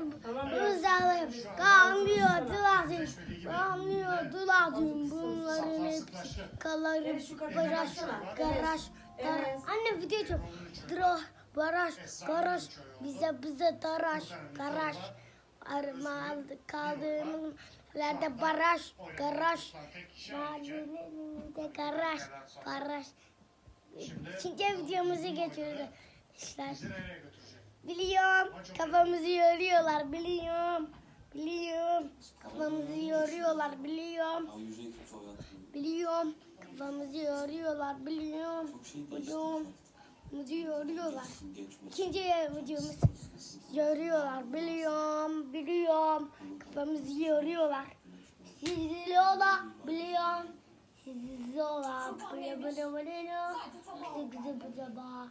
Rızalı kamlıyordu lazım. Kamlıyordu lazım. Bunların hepsi kaları baraj, garaj, garaj. Anne video çok. Dro, baraj, garaj. Bize bize taraş, garaj. Arma kaldığımız yerde baraj, garaj. Mahallelerinde garaj, baraj. Şimdi videomuza geçiyoruz. İşler. Biliyorum kafamızı yoruyorlar biliyorum. Biliyorum kafamızı yoruyorlar biliyorum. Biliyorum kafamızı yoruyorlar biliyorum. Şey. Biliyorum kafamızı yoruyorlar. İkinci videomuz yoruyorlar biliyorum biliyorum kafamızı yoruyorlar. Sizliyorlar biliyorum. Sizliyorlar biliyorum biliyorum biliyorum. Bak.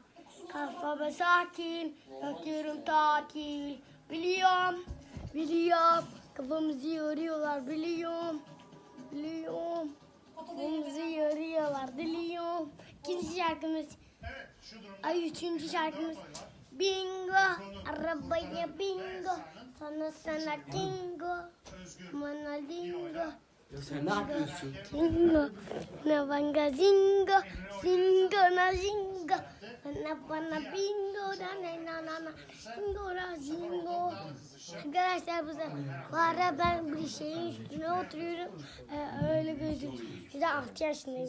Kafama sakin yatıyorum tatil. Biliyorum biliyorum kafamızı yoruyorlar biliyorum. Biliyorum. Kafamızı yoruyorlar biliyorum. İkinci şarkımız Ay üçüncü şarkımız Bingo Arabaya bingo Sana sana kingo Bana dingo Ya sen ne yapıyorsun? Kingo Na banga zingo Zingo na zingo Bana bana bingo Da na na na na Zingo na zingo Arkadaşlar bu sefer ben bir şeyin üstüne oturuyorum. Ee, öyle gözüküyor. Bir de 6 yaşındayım.